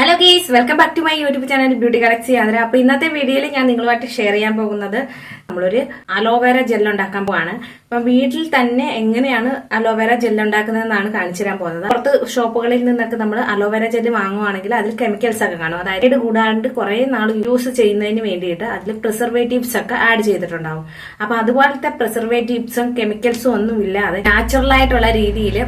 Hello guys welcome back to my YouTube channel beauty collect Andhra അപ്പൊ ഇന്നത്തെ വീഡിയോയിൽ ഞാൻ നിങ്ങളുമായിട്ട് ഷെയർ ചെയ്യാൻ പോകുന്നത് നമ്മളൊരു അലോവേര ജെൽ ഉണ്ടാക്കാൻ പോവാണ്. അപ്പൊ വീട്ടിൽ തന്നെ എങ്ങനെയാണ് അലോവേര ജെൽ ഉണ്ടാക്കുന്നതെന്നാണ് കാണിച്ചു തരാൻ പോകുന്നത്. പുറത്ത് ഷോപ്പുകളിൽ നിന്നൊക്കെ നമ്മൾ അലോവേര ജെൽ വാങ്ങുവാണെങ്കിൽ അതിൽ കെമിക്കൽസ് ഒക്കെ കാണും. അതായത് കൂടാണ്ട് കുറെ നാൾ യൂസ് ചെയ്യുന്നതിന് വേണ്ടിയിട്ട് അതിൽ പ്രിസർവേറ്റീവ്സ് ഒക്കെ ആഡ് ചെയ്തിട്ടുണ്ടാവും. അപ്പൊ അതുപോലത്തെ പ്രിസർവേറ്റീവ്സും കെമിക്കൽസും ഒന്നും ഇല്ലാതെ നാച്ചുറൽ ആയിട്ടുള്ള രീതിയിൽ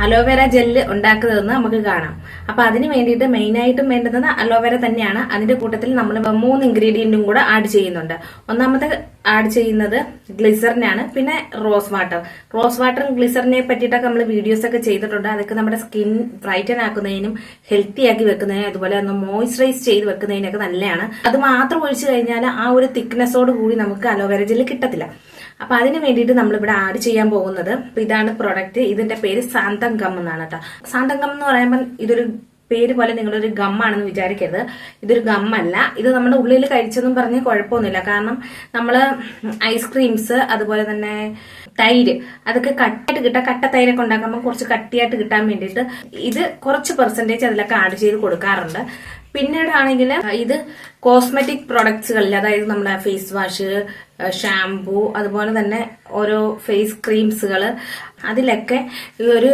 അലോവേര ജെല്ല് ഉണ്ടാക്കുന്നതെന്ന് നമുക്ക് കാണാം. അപ്പൊ അതിന് വേണ്ടിയിട്ട് മെയിൻ ആയിട്ടും വേണ്ടുന്നത് അലോവേര തന്നെയാണ്. അതിന്റെ കൂട്ടത്തിൽ നമ്മൾ മൂന്ന് ഇൻഗ്രീഡിയന്റും കൂടെ ആഡ് ചെയ്യുന്നുണ്ട്. ഒന്നാമത്തെ ആഡ് ചെയ്യുന്നത് ഗ്ലിസറിനാണ് പിന്നെ റോസ് വാട്ടർ റോസ് വാട്ടറും ഗ്ലിസറിനെ പറ്റിയിട്ടൊക്കെ നമ്മൾ വീഡിയോസ് ഒക്കെ ചെയ്തിട്ടുണ്ട്. അതൊക്കെ നമ്മുടെ സ്കിൻ ബ്രൈറ്റൻ ആക്കുന്നതിനും ഹെൽത്തി ആക്കി വെക്കുന്നതിനും അതുപോലെ ഒന്ന് മോയ്സ്ചറൈസ് ചെയ്ത് വെക്കുന്നതിനൊക്കെ നല്ലതാണ്. അത് മാത്രം ഒഴിച്ചു കഴിഞ്ഞാൽ ആ ഒരു തിക്നെസ്സോട് കൂടി നമുക്ക് അലോവേര ജെല്ല് കിട്ടത്തില്ല. അപ്പൊ അതിന് വേണ്ടിയിട്ട് നമ്മൾ ഇവിടെ ആഡ് ചെയ്യാൻ പോകുന്നത്. ഇതാണ് പ്രൊഡക്റ്റ് ഇതിന്റെ പേര് സാന്തം ഗം എന്നാണ് കേട്ടോ. സാന്തം ഗം എന്ന് പറയുമ്പോൾ ഇതൊരു പേര് പോലെ നിങ്ങളൊരു ഗമ്മാണെന്ന് വിചാരിക്കരുത്. ഇതൊരു ഗമ്മല്ല. ഇത് നമ്മുടെ ഉള്ളിൽ കഴിച്ചെന്നും പറഞ്ഞ് കുഴപ്പമൊന്നുമില്ല. കാരണം നമ്മൾ ഐസ്ക്രീംസ് അതുപോലെ തന്നെ തൈര് അതൊക്കെ കട്ടായിട്ട് കിട്ടാൻ കട്ട തൈരൊക്കെ ഉണ്ടാക്കുമ്പോൾ കുറച്ച് കട്ടിയായിട്ട് കിട്ടാൻ വേണ്ടിയിട്ട് ഇത് കുറച്ച് പെർസെന്റേജ് അതിലൊക്കെ ആഡ് ചെയ്ത് കൊടുക്കാറുണ്ട്. പിന്നീടാണെങ്കിൽ ഇത് കോസ്മെറ്റിക് പ്രൊഡക്ട്സുകളിൽ അതായത് നമ്മുടെ ഫേസ് വാഷ് ഷാംപൂ അതുപോലെ തന്നെ ഓരോ ഫേസ് ക്രീംസുകൾ അതിലൊക്കെ ഈ ഒരു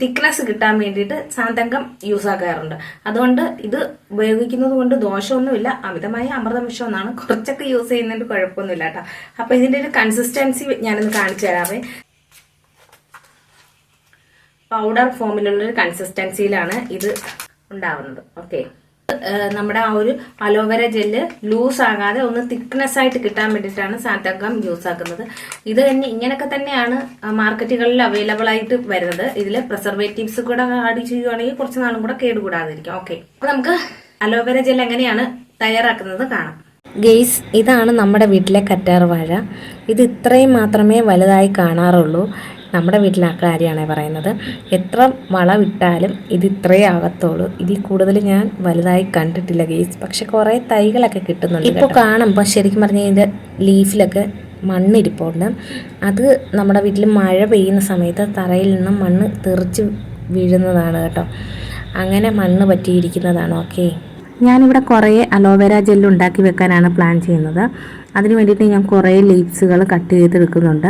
തിക്നെസ് കിട്ടാൻ വേണ്ടിയിട്ട് സാന്തങ്കം യൂസ് ആക്കാറുണ്ട് അതുകൊണ്ട് ഇത് ഉപയോഗിക്കുന്നത് കൊണ്ട് ദോഷമൊന്നുമില്ല. അമിതമായ അമൃതമിഷം എന്നാണ് കുറച്ചൊക്കെ യൂസ് ചെയ്യുന്നതിന് കുഴപ്പമൊന്നുമില്ല കേട്ടോ. അപ്പൊ ഇതിന്റെ ഒരു കൺസിസ്റ്റൻസി ഞാനൊന്ന് കാണിച്ചു തരാമേ പൗഡർ ഫോമിലുള്ള ഒരു കൺസിസ്റ്റൻസിയിലാണ് ഇത് ഉണ്ടാവുന്നത്. ഓക്കെ നമ്മുടെ ആ ഒരു അലോവേര ജെല്ല് ലൂസ് ആകാതെ ഒന്ന് തിക്നെസ് ആയിട്ട് കിട്ടാൻ വേണ്ടിയിട്ടാണ് സാറ്റാഗം യൂസ് ആക്കുന്നത്. ഇത് തന്നെ ഇങ്ങനെയൊക്കെ തന്നെയാണ് മാർക്കറ്റുകളിൽ അവൈലബിൾ ആയിട്ട് വരുന്നത്. ഇതിൽ പ്രിസർവേറ്റീവ്സ് കൂടെ ആഡ് ചെയ്യുവാണെങ്കിൽ കുറച്ച് നാളും കൂടെ കേടുകൂടാതിരിക്കും. ഓക്കെ അപ്പൊ നമുക്ക് അലോവേര ജെൽ എങ്ങനെയാണ് തയ്യാറാക്കുന്നത് കാണാം. ഗെയ്സ് ഇതാണ് നമ്മുടെ വീട്ടിലെ കറ്റാർ വാഴ ഇത് ഇത്രയും മാത്രമേ വലുതായി കാണാറുള്ളൂ. നമ്മുടെ വീട്ടിലെ ആ കാര്യമാണ് പറയുന്നത്. എത്ര വളമിട്ടാലും ഇത് ഇത്രയേ ആകത്തുള്ളൂ. ഇതിൽ കൂടുതൽ ഞാൻ വലുതായി കണ്ടിട്ടില്ല ഗെയ്സ് പക്ഷെ കുറേ തൈകളൊക്കെ കിട്ടുന്നുണ്ട് ഇപ്പോൾ കാണുമ്പോൾ ശരിക്കും പറഞ്ഞാൽ ഇതിന്റെ ലീഫിലൊക്കെ മണ്ണിരിപ്പുണ്ട്. അത് നമ്മുടെ വീട്ടിൽ മഴ പെയ്യുന്ന സമയത്ത് തറയിൽ നിന്നും മണ്ണ് തെറിച്ച് വീഴുന്നതാണ് കേട്ടോ. അങ്ങനെ മണ്ണ് പറ്റിയിരിക്കുന്നതാണ്. ഓക്കെ. ഞാനിവിടെ കുറേ അലോവേര ജെല്ല് ഉണ്ടാക്കി വെക്കാനാണ് പ്ലാൻ ചെയ്യുന്നത്. അതിന് വേണ്ടിയിട്ട് ഞാൻ കുറേ ലീവ്സുകൾ കട്ട് ചെയ്തെടുക്കുന്നുണ്ട്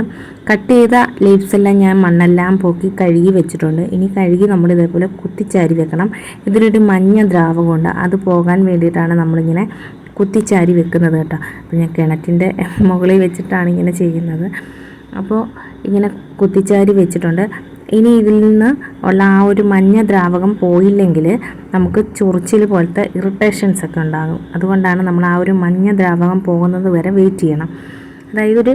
കട്ട് ചെയ്ത ലീവ്സ് എല്ലാം ഞാൻ മണ്ണെല്ലാം പോക്കി കഴുകി വെച്ചിട്ടുണ്ട്. ഇനി കഴുകി നമ്മൾ ഇതേപോലെ കുത്തിച്ചാരി വെക്കണം. ഇതിനൊരു മഞ്ഞ ദ്രാവകമുണ്ട്. അത് പോകാൻ വേണ്ടിയിട്ടാണ് നമ്മളിങ്ങനെ കുത്തിച്ചാരി വെക്കുന്നത് കേട്ടോ. അപ്പോൾ ഞാൻ കിണറ്റിന്റെ മുകളിൽ വെച്ചിട്ടാണ് ഇങ്ങനെ ചെയ്യുന്നത്. അപ്പോൾ ഇങ്ങനെ കുത്തിച്ചാരി വെച്ചിട്ടുണ്ട്. ഇനി ഇതിൽ നിന്ന് ഉള്ള ആ ഒരു മഞ്ഞ ദ്രാവകം പോയില്ലെങ്കിൽ നമുക്ക് ചൊറിച്ചിൽ പോലത്തെ ഇറിറ്റേഷൻസ് ഒക്കെ ഉണ്ടാകും. അതുകൊണ്ടാണ് നമ്മൾ ആ ഒരു മഞ്ഞ ദ്രാവകം പോകുന്നത് വരെ വെയിറ്റ് ചെയ്യണം. അതായത് ഒരു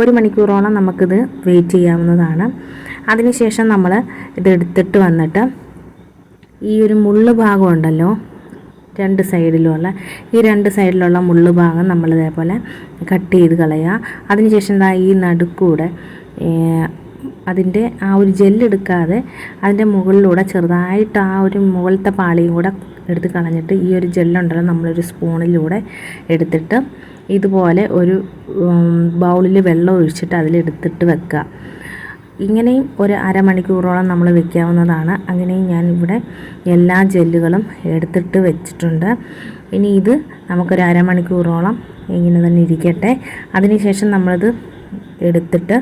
ഒരു മണിക്കൂറോളം നമുക്കിത് വെയിറ്റ് ചെയ്യാവുന്നതാണ്. അതിനുശേഷം നമ്മൾ ഇത് എടുത്തിട്ട് വന്നിട്ട് ഈ ഒരു മുള്ള് ഭാഗം ഉണ്ടല്ലോ രണ്ട് സൈഡിലുള്ള ഈ രണ്ട് സൈഡിലുള്ള മുള്ള് ഭാഗം നമ്മൾ ഇതേപോലെ കട്ട് ചെയ്ത് കളയുക. അതിനുശേഷം എന്താ ഈ നടുക്കൂടെ അതിന്റെ ആ ഒരു ജെല്ലെടുക്കാതെ അതിന്റെ മുകളിലൂടെ ചെറുതായിട്ട് ആ ഒരു മുകളിലത്തെ പാളിയും കൂടെ എടുത്ത് കളഞ്ഞിട്ട് ഈ ഒരു ജെല്ലുണ്ടല്ലോ നമ്മളൊരു സ്പൂണിലൂടെ എടുത്തിട്ട് ഇതുപോലെ ഒരു ബൗളിൽ വെള്ളം ഒഴിച്ചിട്ട് അതിലെടുത്തിട്ട് വെക്കുക. ഇങ്ങനെയും ഒരു അരമണിക്കൂറോളം നമ്മൾ വെക്കാവുന്നതാണ്. അങ്ങനെയും ഞാൻ ഇവിടെ എല്ലാ ജെല്ലുകളും എടുത്തിട്ട് വെച്ചിട്ടുണ്ട്. ഇനി ഇത് നമുക്കൊരു അരമണിക്കൂറോളം ഇങ്ങനെ തന്നെ ഇരിക്കട്ടെ. അതിനുശേഷം നമ്മളിത് എടുത്തിട്ട്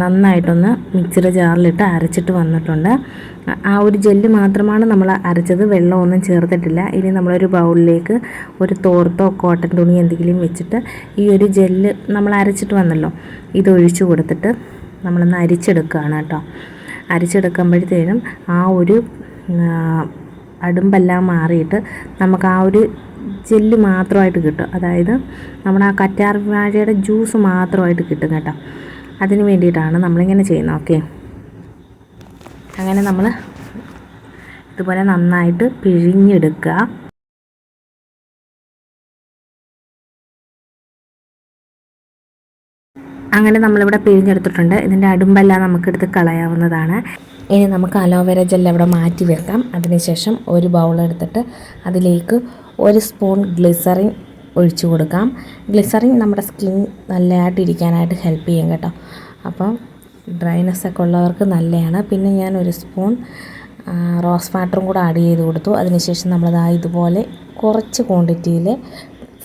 നന്നായിട്ടൊന്ന് മിക്സിയുടെ ജാറിലിട്ട് അരച്ചിട്ട് വന്നിട്ടുണ്ട്. ആ ഒരു ജെല്ല് മാത്രമാണ് നമ്മൾ അരച്ചത്. വെള്ളമൊന്നും ചേർത്തിട്ടില്ല. ഇനി നമ്മളൊരു ബൗളിലേക്ക് ഒരു തോർത്തോ കോട്ടൺ തുണി എന്തെങ്കിലും വെച്ചിട്ട് ഈ ഒരു ജെല്ല് നമ്മൾ അരച്ചിട്ട് വന്നല്ലോ ഇതൊഴിച്ചു കൊടുത്തിട്ട് നമ്മളൊന്ന് അരിച്ചെടുക്കുകയാണ് കേട്ടോ. അരിച്ചെടുക്കുമ്പോഴത്തേനും ആ ഒരു അടുമ്പെല്ലാം മാറിയിട്ട് നമുക്ക് ആ ഒരു ജെല്ല് മാത്രമായിട്ട് കിട്ടും. അതായത് നമ്മുടെ ആ കറ്റാർ വാഴയുടെ ജ്യൂസ് മാത്രമായിട്ട് കിട്ടും കേട്ടോ. അതിന് വേണ്ടിയിട്ടാണ് നമ്മളിങ്ങനെ ചെയ്യുന്നത് ഓക്കെ അങ്ങനെ നമ്മൾ ഇതുപോലെ നന്നായിട്ട് പിഴിഞ്ഞെടുക്കുക. അങ്ങനെ നമ്മളിവിടെ പിഴിഞ്ഞെടുത്തിട്ടുണ്ട്. ഇതിന്റെ അടുമ്പെല്ലാം നമുക്കെടുത്ത് കളയാവുന്നതാണ്. ഇനി നമുക്ക് അലോവേര ജെൽ അവിടെ മാറ്റി വെക്കാം. അതിനുശേഷം ഒരു ബൗൾ എടുത്തിട്ട് അതിലേക്ക് ഒരു സ്പൂൺ ഗ്ലിസറിൻ ഒഴിച്ചു കൊടുക്കാം. ഗ്ലിസറിൻ നമ്മുടെ സ്കിൻ നല്ലതായിട്ട് ഇരിക്കാനായിട്ട് ഹെൽപ്പ് ചെയ്യും കേട്ടോ. അപ്പം ഡ്രൈനെസ് ഒക്കെ ഉള്ളവർക്ക് നല്ലതാണ്. പിന്നെ ഞാൻ ഒരു സ്പൂൺ റോസ് വാട്ടറും കൂടെ ആഡ് ചെയ്ത് കൊടുത്തു. അതിനുശേഷം നമ്മളതാ ഇതുപോലെ കുറച്ച് ക്വാണ്ടിറ്റിയിൽ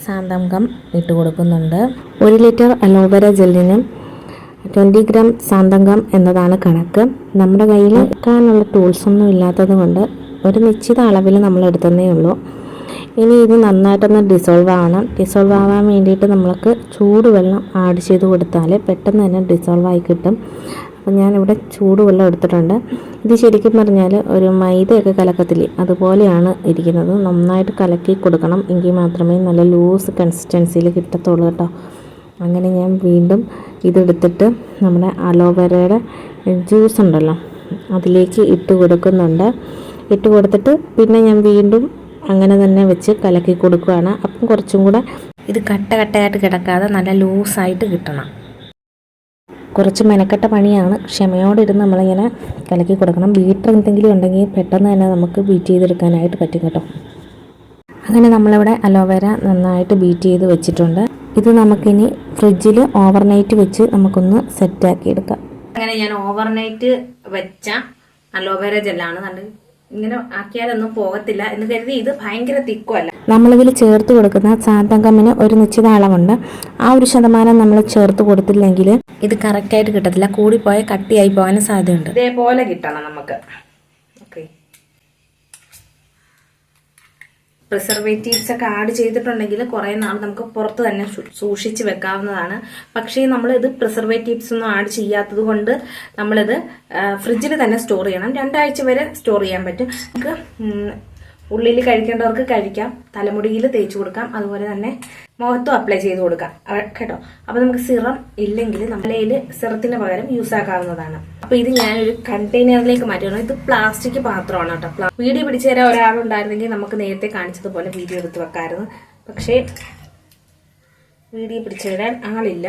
സാന്തംഗം ഇട്ട് കൊടുക്കുന്നുണ്ട്. ഒരു ലിറ്റർ അലോവേര ജെല്ലിന് ട്വന്റി ഗ്രാം സാന്തങ്കം എന്നതാണ് കണക്ക്. നമ്മുടെ കയ്യിൽ എടുക്കാനുള്ള ടൂൾസൊന്നും ഇല്ലാത്തത് കൊണ്ട് ഒരു നിശ്ചിത അളവിൽ നമ്മൾ എടുത്തതേ ഉള്ളൂ. ഇനി ഇത് നന്നായിട്ടൊന്ന് ഡിസോൾവ് ആവണം. ഡിസോൾവ് ആവാൻ വേണ്ടിയിട്ട് നമ്മൾക്ക് ചൂടുവെള്ളം ആഡ് ചെയ്ത് കൊടുത്താൽ പെട്ടെന്ന് തന്നെ ഡിസോൾവ് ആയി കിട്ടും. അപ്പം ഞാനിവിടെ ചൂടുവെള്ളം എടുത്തിട്ടുണ്ട്. ഇത് ശരിക്കും പറഞ്ഞാൽ ഒരു മൈദയൊക്കെ കലക്കത്തില്ലേ? അതുപോലെയാണ് ഇരിക്കുന്നത്. നന്നായിട്ട് കലക്കി കൊടുക്കണം എങ്കിൽ മാത്രമേ നല്ല ലൂസ് കൺസിസ്റ്റൻസിയിൽ കിട്ടത്തുള്ളൂ കേട്ടോ. അങ്ങനെ ഞാൻ വീണ്ടും ഇതെടുത്തിട്ട് നമ്മുടെ അലോവേരയുടെ ജ്യൂസ് ഉണ്ടല്ലോ അതിലേക്ക് ഇട്ട് കൊടുക്കുന്നുണ്ട്. ഇട്ട് കൊടുത്തിട്ട് പിന്നെ ഞാൻ വീണ്ടും അങ്ങനെ തന്നെ വെച്ച് കലക്കി കൊടുക്കുകയാണ് അപ്പം കുറച്ചും കൂടെ ഇത് കട്ട കട്ടയായിട്ട് കിടക്കാതെ നല്ല ലൂസായിട്ട് കിട്ടണം. കുറച്ച് മെനക്കെട്ട പണിയാണ്. ക്ഷമയോടെ ഇരുന്ന് നമ്മളിങ്ങനെ കലക്കി കൊടുക്കണം. ബീറ്റർ എന്തെങ്കിലും ഉണ്ടെങ്കിൽ പെട്ടെന്ന് തന്നെ നമുക്ക് ബീറ്റ് ചെയ്തെടുക്കാനായിട്ട് പറ്റും കേട്ടോ. അങ്ങനെ നമ്മളിവിടെ അലോവേര നന്നായിട്ട് ബീറ്റ് ചെയ്ത് വെച്ചിട്ടുണ്ട്. ഇത് നമുക്കിനി ഫ്രിഡ്ജിൽ ഓവർനൈറ്റ് വെച്ച് നമുക്കൊന്ന് സെറ്റാക്കി എടുക്കാം അങ്ങനെ ഞാൻ ഓവർനൈറ്റ് വെച്ച അലോവേര ജെല്ലാണ് കണ്ട് ഇങ്ങനെ ആക്കിയാലൊന്നും പോകത്തില്ല എന്ന് കരുതി ഇത് ഭയങ്കര തിക്കുമല്ല നമ്മളിതിൽ ചേർത്ത് കൊടുക്കുന്ന ചാന്തങ്കമ്മിന് ഒരു നിശ്ചിത അളവുണ്ട്. ആ ഒരു ശതമാനം നമ്മൾ ചേർത്ത് കൊടുത്തില്ലെങ്കിൽ ഇത് കറക്റ്റായിട്ട് കിട്ടത്തില്ല. കൂടിപ്പോയ കട്ടിയായി പോകാനും സാധ്യതയുണ്ട്. ഇതേപോലെ കിട്ടണം നമുക്ക് ഓക്കെ പ്രിസർവേറ്റീവ്സ് ഒക്കെ ആഡ് ചെയ്തിട്ടുണ്ടെങ്കിൽ കുറേ നാൾ നമുക്ക് പുറത്ത് തന്നെ സൂക്ഷിച്ച് വെക്കാവുന്നതാണ്. പക്ഷേ നമ്മൾ ഇത് പ്രിസർവേറ്റീവ്സ് ഒന്നും ആഡ് ചെയ്യാത്തത് കൊണ്ട് നമ്മളിത് ഫ്രിഡ്ജിൽ തന്നെ സ്റ്റോർ ചെയ്യണം. രണ്ടാഴ്ച വരെ സ്റ്റോർ ചെയ്യാൻ പറ്റും. നമുക്ക് ഉള്ളിൽ കഴിക്കേണ്ടവർക്ക് കഴിക്കാം. തലമുടിയിൽ തേച്ച് കൊടുക്കാം. അതുപോലെ തന്നെ മുഖത്തും അപ്ലൈ ചെയ്ത് കൊടുക്കാം. കേട്ടോ? അപ്പൊ നമുക്ക് സിറം ഇല്ലെങ്കിൽ നമ്മളതിൽ സിറത്തിന് പകരം യൂസ് ആക്കാവുന്നതാണ്. അപ്പൊ ഇത് ഞാനൊരു കണ്ടെയ്നറിലേക്ക് മാറ്റി ഇത് പ്ലാസ്റ്റിക് പാത്രമാണ് കേട്ടോ. വീഡിയോ പിടിച്ചു തരാൻ ഒരാളുണ്ടായിരുന്നെങ്കിൽ നമുക്ക് നേരത്തെ കാണിച്ചതുപോലെ വീഡിയോ എടുത്ത് വെക്കാമായിരുന്നു പക്ഷേ വീഡിയോ പിടിച്ചു തരാൻ ആളില്ല.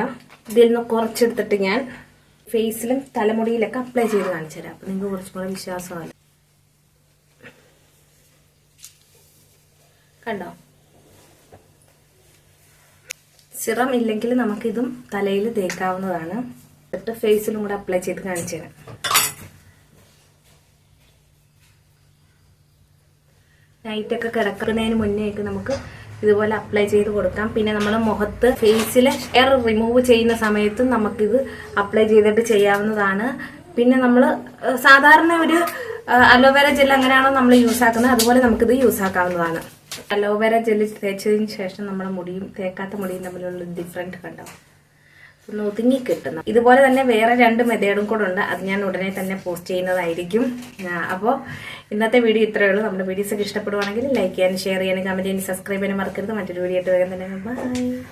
ഇതിൽ നിന്ന് കുറച്ചെടുത്തിട്ട് ഞാൻ ഫേസിലും തലമുടിയിലൊക്കെ അപ്ലൈ ചെയ്ത് കാണിച്ചു തരാം. അപ്പൊ നിങ്ങൾക്ക് കുറച്ചും കൂടെ വിശ്വാസമല്ല കണ്ടോ? സിറം ഇല്ലെങ്കിൽ നമുക്കിതും തലയിൽ തേക്കാവുന്നതാണ്. എന്നിട്ട് ഫേസിലും കൂടെ അപ്ലൈ ചെയ്ത് കാണിച്ചു തരാം. നൈറ്റൊക്കെ കിടക്കുന്നതിന് മുന്നേ ഒക്കെ നമുക്ക് ഇതുപോലെ അപ്ലൈ ചെയ്ത് കൊടുക്കാം. പിന്നെ നമ്മൾ മുഖത്ത് ഫേസിലെ ഹെയർ റിമൂവ് ചെയ്യുന്ന സമയത്തും നമുക്കിത് അപ്ലൈ ചെയ്തിട്ട് ചെയ്യാവുന്നതാണ്. പിന്നെ നമ്മൾ സാധാരണ ഒരു അലോവേര ജെൽ അങ്ങനെയാണോ നമ്മൾ യൂസ് ആക്കുന്നത്? അതുപോലെ നമുക്കിത് യൂസ് ആക്കാവുന്നതാണ്. അലോവേര ജെല്ല് തേച്ചതിന് ശേഷം നമ്മുടെ മുടിയും തേക്കാത്ത മുടിയും തമ്മിലുള്ള ഡിഫറന്റ് കണ്ടോ? ഒന്ന് ഒതുങ്ങി കിട്ടുന്നു ഇതുപോലെ തന്നെ വേറെ രണ്ട് മെതേഡും കൂടെ ഉണ്ട്. അത് ഞാൻ ഉടനെ തന്നെ പോസ്റ്റ് ചെയ്യുന്നതായിരിക്കും. അപ്പോൾ ഇന്നത്തെ വീഡിയോ ഇത്രയേ ഉള്ളൂ. നമ്മുടെ വീഡിയോസ് ഒക്കെ ഇഷ്ടപ്പെടുവാണെങ്കിൽ ലൈക്ക് ചെയ്യാനും ഷെയർ ചെയ്യാനും കമന്റ് ചെയ്യാനും സബ്സ്ക്രൈബ് ചെയ്യാനും മറക്കരുത്. മറ്റൊരു വീഡിയോ ആയിട്ട് വേഗം തന്നെ ബൈ